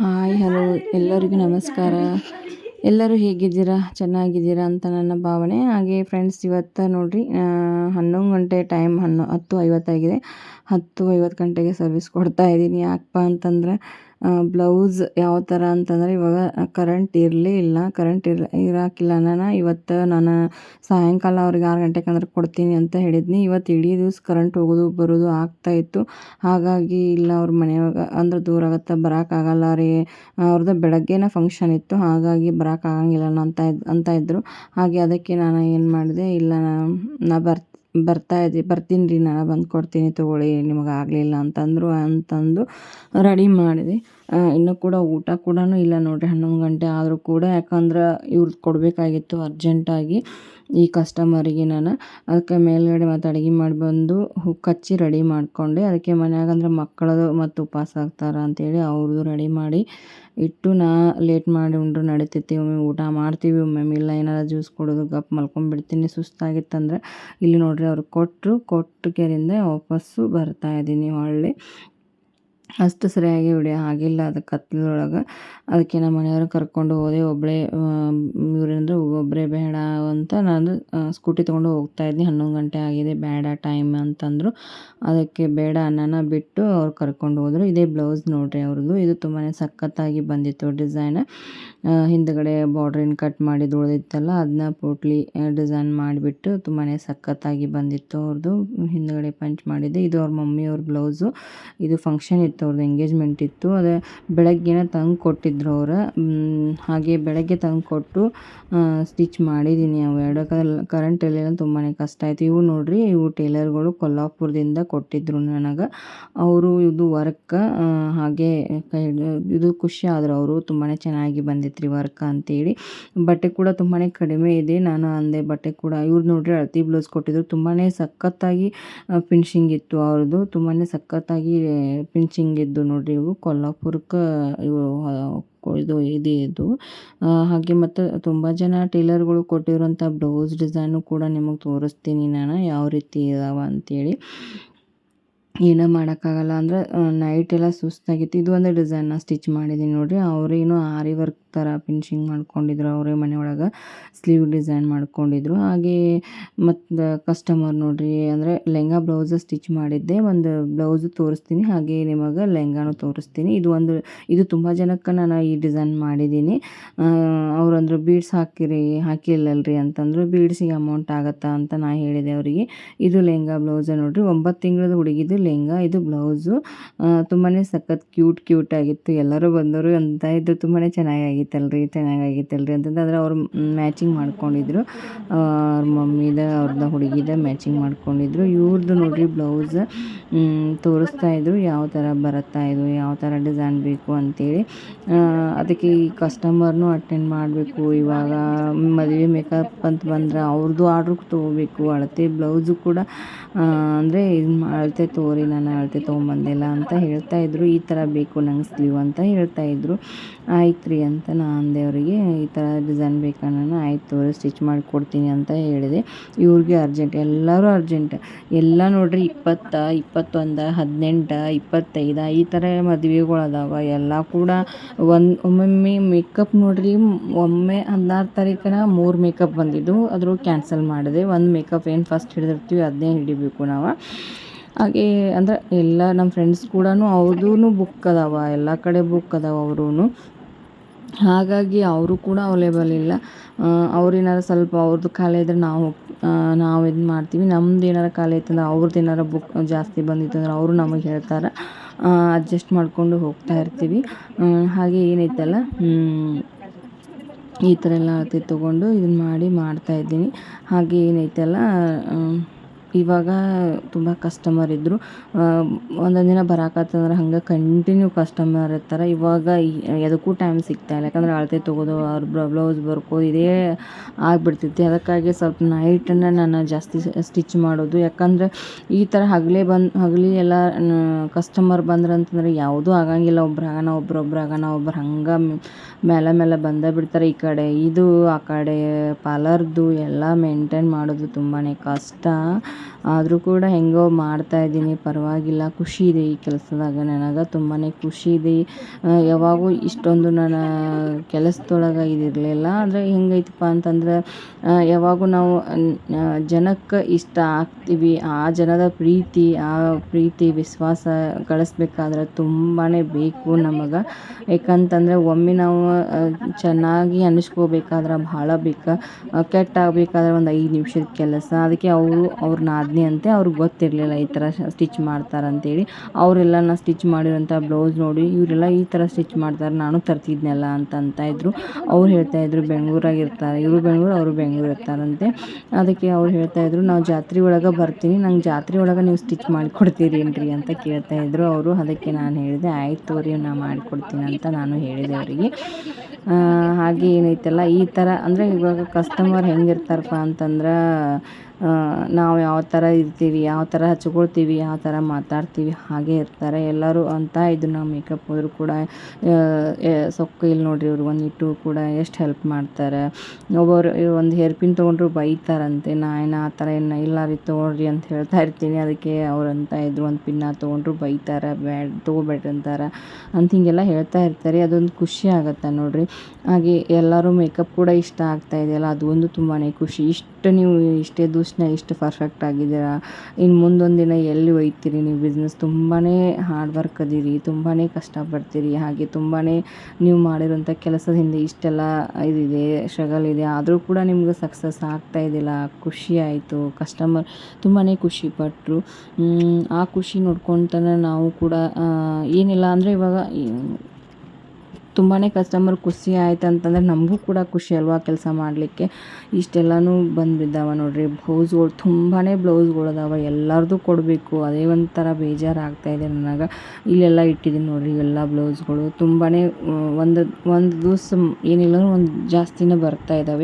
Hi, hello. ಎಲ್ಲರಿಗೂ ನಮಸ್ಕಾರ. ಎಲ್ಲರೂ ಹೇಗಿದ್ದೀರಾ? ಚೆನ್ನಾಗಿದ್ದೀರಾ ಅಂತ ನನ್ನ ಭಾವನೆ. ಹಾಗೆ ಫ್ರೆಂಡ್ಸ್ ಇವತ್ತು ನೋಡಿರಿ ಹನ್ನೊಂದು ಗಂಟೆ ಟೈಮ್ ಹನ್ನೊ, ಹತ್ತು ಐವತ್ತಾಗಿದೆ. ಹತ್ತು ಐವತ್ತು ಗಂಟೆಗೆ ಸರ್ವಿಸ್ ಕೊಡ್ತಾ ಇದ್ದೀನಿ. ಯಾಕಪ್ಪ ಅಂತಂದ್ರೆ ಬ್ಲೌಸ್ ಯಾವ ಥರ ಅಂತಂದರೆ ಇವಾಗ ಕರೆಂಟ್ ಇರಲೇ ಇಲ್ಲ ಕರೆಂಟ್ ಇರ ಇರಾಕಿಲ್ಲ ನಾನು ಇವತ್ತು ನಾನು ಸಾಯಂಕಾಲ ಅವ್ರಿಗೆ ಆರು ಗಂಟೆಗೆ ಅಂದ್ರೆ ಕೊಡ್ತೀನಿ ಅಂತ ಹೇಳಿದ್ನಿ. ಇವತ್ತು ಇಡೀ ದಿವ್ಸ ಕರೆಂಟ್ ಹೋಗೋದು ಬರೋದು ಆಗ್ತಾಯಿತ್ತು ಹಾಗಾಗಿ ಇಲ್ಲ, ಅವ್ರ ಮನೆಯಾಗ ಅಂದ್ರೆ ದೂರ ಆಗುತ್ತೆ ಬರೋಕ್ಕಾಗಲ್ಲ ರೀ. ಅವ್ರದ್ದು ಬೆಳಗ್ಗೆನೇ ಫಂಕ್ಷನ್ ಇತ್ತು, ಹಾಗಾಗಿ ಬರೋಕ್ಕಾಗಂಗಿಲ್ಲ ಅಂತ ಅಂತ ಇದ್ದರು ಹಾಗೆ ಅದಕ್ಕೆ ನಾನು ಏನು ಮಾಡಿದೆ, ಇಲ್ಲ, ನಾ ಬರ್ತೀನಿ ಬರ್ತಾ ಇದ್ದೆ, ಬರ್ತೀನಿ ರೀ ನಾನು ಬಂದು ಕೊಡ್ತೀನಿ ತೊಗೊಳ್ಳಿ, ನಿಮಗೆ ಆಗಲಿಲ್ಲ ಅಂತಂದರು, ಅಂತಂದು ರೆಡಿ ಮಾಡಿದೆ. ಇನ್ನೂ ಕೂಡ ಊಟ ಕೂಡ ಇಲ್ಲ ನೋಡಿರಿ, ಹನ್ನೊಂದು ಗಂಟೆ ಆದರೂ ಕೂಡ, ಯಾಕಂದ್ರೆ ಇವ್ರದ್ದು ಕೊಡಬೇಕಾಗಿತ್ತು ಅರ್ಜೆಂಟಾಗಿ ಈ ಕಸ್ಟಮರಿಗೆ ನಾನು. ಅದಕ್ಕೆ ಮೇಲ್ಗಡೆ ಮತ್ತು ಅಡುಗೆ ಮಾಡಿ ಬಂದು ಕಚ್ಚಿ ರೆಡಿ ಮಾಡಿಕೊಂಡೆ. ಅದಕ್ಕೆ ಮನ್ಯಾಗ ಅಂದ್ರೆ ಮಕ್ಕಳದು ಮತ್ತು ಉಪವಾಸ ಆಗ್ತಾರೆ ಅಂತೇಳಿ ಅವ್ರದ್ದು ರೆಡಿ ಮಾಡಿ ಇಟ್ಟು ನಾ ಲೇಟ್ ಮಾಡಿ ಉಂಡ್ರು ನಡಿತೈತಿ, ಒಮ್ಮೆ ಊಟ ಮಾಡ್ತೀವಿ ಒಮ್ಮೊಮ್ಮೆ ಇಲ್ಲ ಏನಾರ ಜ್ಯೂಸ್ ಕುಡಿದು ಗಪ್ ಮಲ್ಕೊಂಡ್ಬಿಡ್ತೀನಿ ಸುಸ್ತಾಗಿತ್ತಂದ್ರೆ ಇಲ್ಲಿ ನೋಡ್ರಿ ಅವ್ರು ಕೊಟ್ಟರು ಕೊಟ್ಟು ಕೆರಿಂದ ವಾಪಸ್ಸು ಬರ್ತಾ ಇದ್ದೀನಿ ಹೊಳ್ಳಿ. ಅಷ್ಟು ಸರಿಯಾಗಿ ಬಿಡಿ ಆಗಿಲ್ಲ ಅದು ಕತ್ಲೊಳಗೆ. ಅದಕ್ಕೆ ನಮ್ಮ ಮನೆಯವ್ರು ಕರ್ಕೊಂಡು ಹೋದೆ ಒಬ್ಬಳೇ ಇವರಂದ್ರೆ ಒಬ್ಬರೇ ಬೇಡ ಅಂತ ನಾನು ಸ್ಕೂಟಿ ತೊಗೊಂಡು ಹೋಗ್ತಾ ಇದ್ದೆ ಹನ್ನೊಂದು ಗಂಟೆ ಆಗಿದೆ, ಬೇಡ ಟೈಮ್ ಅಂತಂದರು. ಅದಕ್ಕೆ ಬೇಡ ಅನ್ನನ ಬಿಟ್ಟು ಅವ್ರು ಕರ್ಕೊಂಡು ಹೋದರು. ಇದೇ ಬ್ಲೌಸ್ ನೋಡಿರಿ ಅವ್ರದ್ದು. ಇದು ತುಂಬಾ ಸಖತ್ತಾಗಿ ಬಂದಿತ್ತು ಡಿಸೈನ್. ಹಿಂದ್ಗಡೆ ಬಾರ್ಡ್ರಿನ ಕಟ್ ಮಾಡಿದ್ದು ಉಳಿದಿತ್ತಲ್ಲ ಅದನ್ನ ಪೋಟ್ಲಿ ಡಿಸೈನ್ ಮಾಡಿಬಿಟ್ಟು ತುಂಬಾ ಸಖತ್ತಾಗಿ ಬಂದಿತ್ತು ಅವ್ರದ್ದು. ಹಿಂದ್ಗಡೆ ಪಂಚ್ ಮಾಡಿದ್ದೆ. ಇದು ಅವ್ರ ಮಮ್ಮಿಯವ್ರ ಬ್ಲೌಸು. ಇದು ಫಂಕ್ಷನ್ ಇತ್ತು, ಅವ್ರದ್ದು ಎಂಗೇಜ್ಮೆಂಟ್ ಇತ್ತು. ಅದೇ ಬೆಳಗ್ಗೆನೇ ತಂದು ಕೊಟ್ಟಿದ್ರು ಅವರು. ಹಾಗೆ ಬೆಳಗ್ಗೆ ತಂದು ಕೊಟ್ಟು ಸ್ಟಿಚ್ ಮಾಡಿದ್ದೀನಿ ಅವು. ಎರಡು ಕರೆಂಟ್ ಇರಲಿಲ್ಲ ತುಂಬಾ ಕಷ್ಟ ಆಯಿತು. ಇವು ನೋಡಿರಿ, ಇವು ಟೇಲರ್ಗಳು ಕೊಲ್ಲಾಪುರದಿಂದ ಕೊಟ್ಟಿದ್ರು ನನಗೆ. ಅವರು ಇದು ವರ್ಕ್ ಹಾಗೆ ಇದು ಖುಷಿ ಆದರು ಅವರು. ತುಂಬಾ ಚೆನ್ನಾಗಿ ಬಂದಿತ್ತು ರೀ ವರ್ಕ್ ಅಂತೇಳಿ. ಬಟ್ಟೆ ಕೂಡ ತುಂಬಾ ಕಡಿಮೆ ಇದೆ. ನಾನು ಅಂದೆ ಬಟ್ಟೆ ಕೂಡ, ಇವ್ರು ನೋಡಿರಿ ಅಳತಿ ಬ್ಲೌಸ್ ಕೊಟ್ಟಿದ್ರು. ತುಂಬಾ ಸಖತ್ತಾಗಿ ಫಿನಿಶಿಂಗ್ ಇತ್ತು ಅವ್ರದ್ದು. ತುಂಬಾ ಸಖತ್ತಾಗಿ ಫಿನಿಶಿಂಗ್ ಇದ್ದು ನೋಡಿರಿ ಇವು. ಕೊಲ್ಲಾಪುರಕ್ಕೆ ಇವು ಇದು ಇದು. ಇದು ಹಾಗೆ ಮತ್ತು ತುಂಬ ಜನ ಟೇಲರ್ಗಳು ಕೊಟ್ಟಿರುವಂಥ ಬ್ಲೌಸ್ ಡಿಸೈನು ಕೂಡ ನಿಮಗೆ ತೋರಿಸ್ತೀನಿ ನಾನು. ಯಾವ ರೀತಿ ಇದಾವೆ ಅಂತೇಳಿ. ಏನೂ ಮಾಡೋಕ್ಕಾಗಲ್ಲ ಅಂದರೆ ನೈಟ್ ಎಲ್ಲ ಸುಸ್ತಾಗಿತ್ತು. ಇದು ಒಂದು ಡಿಸೈನ್ನ ಸ್ಟಿಚ್ ಮಾಡಿದ್ದೀನಿ ನೋಡಿರಿ. ಅವರೇನು ಆರಿ ವರ್ಕ್ ಥರ ಫಿನಿಶಿಂಗ್ ಮಾಡ್ಕೊಂಡಿದ್ರು ಅವರೇ ಮನೆಯೊಳಗೆ ಸ್ಲೀವ್ ಡಿಸೈನ್ ಮಾಡ್ಕೊಂಡಿದ್ರು. ಹಾಗೆ ಮತ್ತು ಕಸ್ಟಮರ್ ನೋಡಿರಿ ಅಂದರೆ ಲೆಹಂಗಾ ಬ್ಲೌಸ್ ಸ್ಟಿಚ್ ಮಾಡಿದ್ದೆ. ಒಂದು ಬ್ಲೌಸ್ ತೋರಿಸ್ತೀನಿ, ಹಾಗೆ ನಿಮಗೆ ಲೆಹಂಗಾನು ತೋರಿಸ್ತೀನಿ. ಇದು ಒಂದು, ಇದು ತುಂಬ ಜನಕ್ಕೆ ನಾನು ಈ ಡಿಸೈನ್ ಮಾಡಿದ್ದೀನಿ. ಅವ್ರಂದ್ರು ಬೀಡ್ಸ್ ಹಾಕಿರಿ, ಹಾಕಿಲ್ಲಲ್ರಿ ಅಂತಂದರು ಬೀಡ್ಸಿಗೆ ಅಮೌಂಟ್ ಆಗತ್ತಾ ಅಂತ ನಾ ಹೇಳಿದೆ ಅವರಿಗೆ. ಇದು ಲೆಹಂಗಾ ಬ್ಲೌಸ್ ನೋಡಿರಿ, ಒಂಬತ್ತು ತಿಂಗಳದ ಹುಡುಗಿದು ಲೆಹಂಗಾ, ಇದು ಬ್ಲೌಸು. ತುಂಬಾ ಸಖತ್ ಕ್ಯೂಟ್ ಕ್ಯೂಟ್ ಆಗಿತ್ತು. ಎಲ್ಲರೂ ಬಂದರು ಅಂತ ಇದು ತುಂಬಾ ಚೆನ್ನಾಗಾಗಿತ್ತಲ್ರಿ ಅಂತಂದು ಅಂತಂದ್ರೆ ಅವ್ರು ಮ್ಯಾಚಿಂಗ್ ಮಾಡ್ಕೊಂಡಿದ್ರು. ಅವ್ರ ಮಮ್ಮಿದ ಅವ್ರದ್ದು ಹುಡುಗಿದ ಮ್ಯಾಚಿಂಗ್ ಮಾಡ್ಕೊಂಡಿದ್ರು. ಇವ್ರದ್ದು ನೋಡಿರಿ ಬ್ಲೌಸ್ ತೋರಿಸ್ತಾ ಇದ್ರು, ಯಾವ ಥರ ಬರುತ್ತಾ ಇದು, ಯಾವ ಥರ ಡಿಸೈನ್ ಬೇಕು ಅಂತೇಳಿ. ಅದಕ್ಕೆ ಈ ಕಸ್ಟಮರ್ನು ಅಟೆಂಡ್ ಮಾಡಬೇಕು. ಇವಾಗ ಮದುವೆ ಮೇಕಪ್ ಅಂತ ಬಂದ್ರೆ ಅವ್ರದ್ದು ಆರ್ಡ್ರ್ ತೊಗೋಬೇಕು. ಅಳತೆ ಬ್ಲೌಸು ಕೂಡ ಅಂದರೆ ಇದು ಅಳತೆ ತೋರಿ, ನಾನು ಅಳತೆ ತೊಗೊಂಬಂದಿಲ್ಲ ಅಂತ ಹೇಳ್ತಾ ಇದ್ರು. ಈ ಥರ ಬೇಕು ನಂಗೆ ಸ್ಲೀವ್ ಅಂತ ಹೇಳ್ತಾ ಇದ್ರು. ಆಯ್ತು ರೀ ಅಂತ. ನಾನು ದೇವರಿಗೆ ಈ ಥರ ಡಿಸೈನ್ ಬೇಕಣ್ಣ ಆಯ್ತು ಸ್ಟಿಚ್ ಮಾಡಿ ಕೊಡ್ತೀನಿ ಅಂತ ಹೇಳಿದೆ. ಇವ್ರಿಗೆ ಅರ್ಜೆಂಟ್, ಎಲ್ಲರೂ ಅರ್ಜೆಂಟ್. ಎಲ್ಲ ನೋಡಿರಿ, ಇಪ್ಪತ್ತ, ಇಪ್ಪತ್ತೊಂದು, ಹದಿನೆಂಟು, ಇಪ್ಪತ್ತೈದು, ಈ ಥರ ಮದುವೆಗಳದಾವ. ಎಲ್ಲ ಕೂಡ ಒಂದು, ಒಮ್ಮೊಮ್ಮೆ ಮೇಕಪ್ ನೋಡಿರಿ, ಒಮ್ಮೆ ಹದಿನಾರು ತಾರೀಕಿನ ಮೂರು ಮೇಕಪ್ ಬಂದಿದ್ದು. ಅದ್ರ ಕ್ಯಾನ್ಸಲ್ ಮಾಡಿದೆ. ಒಂದು ಮೇಕಪ್ ಏನು ಫಸ್ಟ್ ಹಿಡಿದಿರ್ತೀವಿ ಅದನ್ನೇ ಹಿಡಿಬೇಕು ನಾವು. ಹಾಗೆ ಅಂದ್ರೆ ಎಲ್ಲ ನಮ್ಮ ಫ್ರೆಂಡ್ಸ್ ಕೂಡ ಅವ್ರದ್ದು ಬುಕ್ ಅದಾವ. ಎಲ್ಲ ಕಡೆ ಬುಕ್ ಅದಾವ ಅವ್ರೂ ಹಾಗಾಗಿ ಅವರು ಕೂಡ ಅವೈಲೇಬಲ್ ಇಲ್ಲ. ಅವ್ರು ಏನಾರು ಸ್ವಲ್ಪ ಅವ್ರದ್ದು ಖಾಲಿ ಇದ್ರೆ ನಾವು ನಾವು ಇದು ಮಾಡ್ತೀವಿ. ನಮ್ದು ಏನಾರು ಖಾಲಿ ಐತಂದ್ರೆ ಅವ್ರದ್ದು ಏನಾರು ಬುಕ್ ಜಾಸ್ತಿ ಬಂದಿತ್ತಂದ್ರೆ ಅವರು ನಮಗೆ ಹೇಳ್ತಾರೆ. ಅಡ್ಜಸ್ಟ್ ಮಾಡಿಕೊಂಡು ಹೋಗ್ತಾ ಇರ್ತೀವಿ. ಹಾಗೆ ಏನೈತಲ್ಲ ಈ ಥರ ಎಲ್ಲ ಅಳತೆ ತೊಗೊಂಡು ಇದನ್ನು ಮಾಡಿ ಮಾಡ್ತಾಯಿದ್ದೀನಿ ಹಾಗೆ ಏನೈತಲ್ಲ ಇವಾಗ ತುಂಬ ಕಸ್ಟಮರ್ ಇದ್ದರು ಒಂದೊಂದು ದಿನ ಬರಾಕತ್ತಂದ್ರೆ ಹಂಗೆ ಕಂಟಿನ್ಯೂ ಕಸ್ಟಮರ್ ಇರ್ತಾರೆ. ಇವಾಗ ಎದಕ್ಕೂ ಟೈಮ್ ಸಿಗ್ತಾಯಿಲ್ಲ ಯಾಕಂದ್ರೆ ಅಳತೆ ತೊಗೋದು, ಅವ್ರ ಬ್ಲೌಸ್ ಬರ್ಕೋದು ಇದೇ ಆಗ್ಬಿಡ್ತೈತಿ ಅದಕ್ಕಾಗಿ ಸ್ವಲ್ಪ ನೈಟನ್ನು ನಾನು ಜಾಸ್ತಿ ಸ್ಟಿಚ್ ಮಾಡೋದು. ಯಾಕಂದರೆ ಈ ಥರ ಹಗಲೇ ಬಂದು, ಹಗಲಿ ಎಲ್ಲ ಕಸ್ಟಮರ್ ಬಂದ್ರೆ ಅಂತಂದ್ರೆ ಯಾವುದೂ ಆಗಂಗಿಲ್ಲ. ಒಬ್ರು ಆಗೋಣ ಒಬ್ರೊಬ್ರು ಆಗೋಣ, ಒಬ್ರು ಹಂಗೆ ಮೇಲೆ ಮೇಲೆ ಬಂದೇ ಬಿಡ್ತಾರೆ ಈ ಕಡೆ. ಇದು ಆ ಕಡೆ ಪಾರ್ಲರ್ದು ಎಲ್ಲ ಮೇಂಟೈನ್ ಮಾಡೋದು ತುಂಬಾ ಕಷ್ಟ. ಆದರೂ ಕೂಡ ಹೆಂಗೋ ಮಾಡ್ತಾ ಇದ್ದೀನಿ. ಪರವಾಗಿಲ್ಲ. ಖುಷಿ ಇದೆ ಈ ಕೆಲಸದಾಗ. ನನಗೆ ತುಂಬಾ ಖುಷಿ ಇದೆ. ಯಾವಾಗೂ ಇಷ್ಟೊಂದು ನಾನು ಕೆಲಸದೊಳಗೆ ಇದಿರಲಿಲ್ಲ. ಆದರೆ ಹೆಂಗೈತಪ್ಪ ಅಂತಂದ್ರೆ ಯಾವಾಗೂ ನಾವು ಜನಕ್ಕೆ ಇಷ್ಟ ಆಗ್ತೀವಿ. ಆ ಜನದ ಪ್ರೀತಿ, ಆ ಪ್ರೀತಿ, ವಿಶ್ವಾಸ ಗಳಿಸ್ಬೇಕಾದ್ರೆ ತುಂಬಾ ಬೇಕು ನಮಗೆ. ಯಾಕಂತಂದರೆ ಒಮ್ಮೆ ನಾವು ಚೆನ್ನಾಗಿ ಅನ್ನಿಸ್ಕೋಬೇಕಾದ್ರೆ ಭಾಳ ಬೇಕು? ಕೆಟ್ಟ ಆಗಬೇಕಾದ್ರೆ ಒಂದು ಐದು ನಿಮಿಷದ ಕೆಲಸ. ಅದಕ್ಕೆ ಅವರು ಅವ್ರ ನಾದಿನಿ ಅಂತೆ ಅವ್ರಿಗೆ ಗೊತ್ತಿರಲಿಲ್ಲ ಈ ಥರ ಸ್ಟಿಚ್ ಮಾಡ್ತಾರಂತೇಳಿ. ಅವರೆಲ್ಲ ನಾನು ಸ್ಟಿಚ್ ಮಾಡಿರೋಂಥ ಬ್ಲೌಸ್ ನೋಡಿ ಇವರೆಲ್ಲ ಈ ಥರ ಸ್ಟಿಚ್ ಮಾಡ್ತಾರೆ, ನಾನು ತರ್ತಿದ್ನಲ್ಲ ಅಂತ ಅಂತ ಇದ್ರು. ಅವ್ರು ಹೇಳ್ತಾ ಇದ್ರು ಬೆಂಗ್ಳೂರಾಗ ಇರ್ತಾರೆ ಇವರು ಬೆಂಗ್ಳೂರು, ಅವರು ಬೆಂಗ್ಳೂರು ಇರ್ತಾರಂತೆ. ಅದಕ್ಕೆ ಅವ್ರು ಹೇಳ್ತಾ ಇದ್ರು, ನಾವು ಜಾತ್ರೆ ಒಳಗೆ ಬರ್ತೀನಿ, ನಂಗೆ ಜಾತ್ರೆ ಒಳಗೆ ನೀವು ಸ್ಟಿಚ್ ಮಾಡಿಕೊಡ್ತೀರೇನ್ರಿ? ಅಂತ ಕೇಳ್ತಾಯಿದ್ರು ಅವರು. ಅದಕ್ಕೆ ನಾನು ಹೇಳಿದೆ, ಆಯ್ತು ತೋರಿ, ನಾ ಮಾಡಿಕೊಡ್ತೀನಿ ಅಂತ ನಾನು ಹೇಳಿದೆ ಅವರಿಗೆ. ಹಾಗೆ ಏನೈತಲ್ಲ, ಈ ಥರ ಅಂದರೆ ಇವಾಗ ಕಸ್ಟಮರ್ ಹೆಂಗಿರ್ತಾರಪ್ಪ ಅಂತಂದ್ರೆ ನಾವು ಯಾವ ಥರ ಇರ್ತೀವಿ, ಯಾವ ಥರ ಹಚ್ಕೊಳ್ತೀವಿ, ಯಾವ ಥರ ಮಾತಾಡ್ತೀವಿ, ಹಾಗೆ ಇರ್ತಾರೆ. ಎಲ್ಲರೂ ಅಂತ ಇದು ನಾವು ಮೇಕಪ್ ಹೋದರೂ ಕೂಡ ಸೊಕ್ಕ ಇಲ್ಲಿ ನೋಡ್ರಿ ಇವ್ರು ಒಂದಿಟ್ಟು ಕೂಡ ಎಷ್ಟು ಹೆಲ್ಪ್ ಮಾಡ್ತಾರೆ. ಒಬ್ಬರು ಒಂದು ಹೇರ್ ಪಿನ್ ತೊಗೊಂಡ್ರು ಬೈತಾರಂತೆ, ನಾ ಏನು ಆ ಥರ ಏನು ಇಲ್ಲ ರೀ ತೊಗೊಳ್ರಿ ಅಂತ ಹೇಳ್ತಾ ಇರ್ತೀನಿ. ಅದಕ್ಕೆ ಅವ್ರು ಅಂತ ಇದ್ರು ಒಂದು ಪಿನ್ನ ತೊಗೊಂಡ್ರು ಬೈತಾರೆ, ಬ್ಯಾಡ್, ತೊಗೋಬೇಡ್ರಿ ಅಂತಾರೆ ಅಂತ ಹೀಗೆಲ್ಲ ಹೇಳ್ತಾ ಇರ್ತಾರೆ. ಅದೊಂದು ಖುಷಿ ಆಗುತ್ತೆ ನೋಡ್ರಿ. ಹಾಗೆ ಎಲ್ಲರೂ ಮೇಕಪ್ ಕೂಡ ಇಷ್ಟ ಆಗ್ತಾ ಇದೆಯಲ್ಲ, ಅದು ಒಂದು ತುಂಬಾ ಖುಷಿ. ಇಷ್ಟು ನೀವು ಇಷ್ಟೇ ದೂಷಣ, ಇಷ್ಟು ಪರ್ಫೆಕ್ಟ್ ಆಗಿದ್ದೀರಾ? ಇನ್ನು ಮುಂದೊಂದು ದಿನ ಎಲ್ಲಿ ಒಯ್ತೀರಿ ನೀವು ಬಿಸ್ನೆಸ್ ತುಂಬಾ ಹಾರ್ಡ್ ವರ್ಕ್ ಅದೀರಿ ತುಂಬಾ ಕಷ್ಟಪಡ್ತೀರಿ. ಹಾಗೆ ತುಂಬಾ ನೀವು ಮಾಡಿರೋಂಥ ಕೆಲಸದಿಂದ ಇಷ್ಟೆಲ್ಲ ಇದಿದೆ ಸ್ಟ್ರಗಲ್ ಇದೆ. ಆದರೂ ಕೂಡ ನಿಮ್ಗೆ ಸಕ್ಸಸ್ ಆಗ್ತಾ ಇದ್ದಿಲ್ಲ ಖುಷಿ ಆಯಿತು. ಕಸ್ಟಮರ್ ತುಂಬಾ ಖುಷಿಪಟ್ಟರು ಆ ಖುಷಿ ನೋಡ್ಕೊತಾನೆ ನಾವು ಕೂಡ ಏನಿಲ್ಲ ಅಂದರೆ ಇವಾಗ ತುಂಬಾ ಕಸ್ಟಮರ್ ಖುಷಿ ಆಯ್ತು ಅಂತಂದ್ರೆ ನಮಗೂ ಕೂಡ ಖುಷಿ ಅಲ್ವಾ ಕೆಲಸ ಮಾಡಲಿಕ್ಕೆ? ಇಷ್ಟೆಲ್ಲನೂ ಬಂದ್ಬಿದ್ದಾವೆ ನೋಡಿರಿ. ಬ್ಲೌಸ್ಗಳು ತುಂಬಾ ಬ್ಲೌಸ್ಗಳು ಅದಾವೆ ಎಲ್ಲರದು ಕೊಡಬೇಕು. ಅದೇ ಒಂಥರ ಬೇಜಾರಾಗ್ತಾ ಇದೆ ನನಗೆ. ಇಲ್ಲೆಲ್ಲ ಇಟ್ಟಿದ್ದೀನಿ ನೋಡಿರಿ ಇವೆಲ್ಲ ಬ್ಲೌಸ್ಗಳು ತುಂಬಾ ಒಂದು ಒಂದು ದಿವಸ ಏನಿಲ್ಲ ಒಂದು ಜಾಸ್ತಿನೇ ಬರ್ತಾ ಇದ್ದಾವೆ.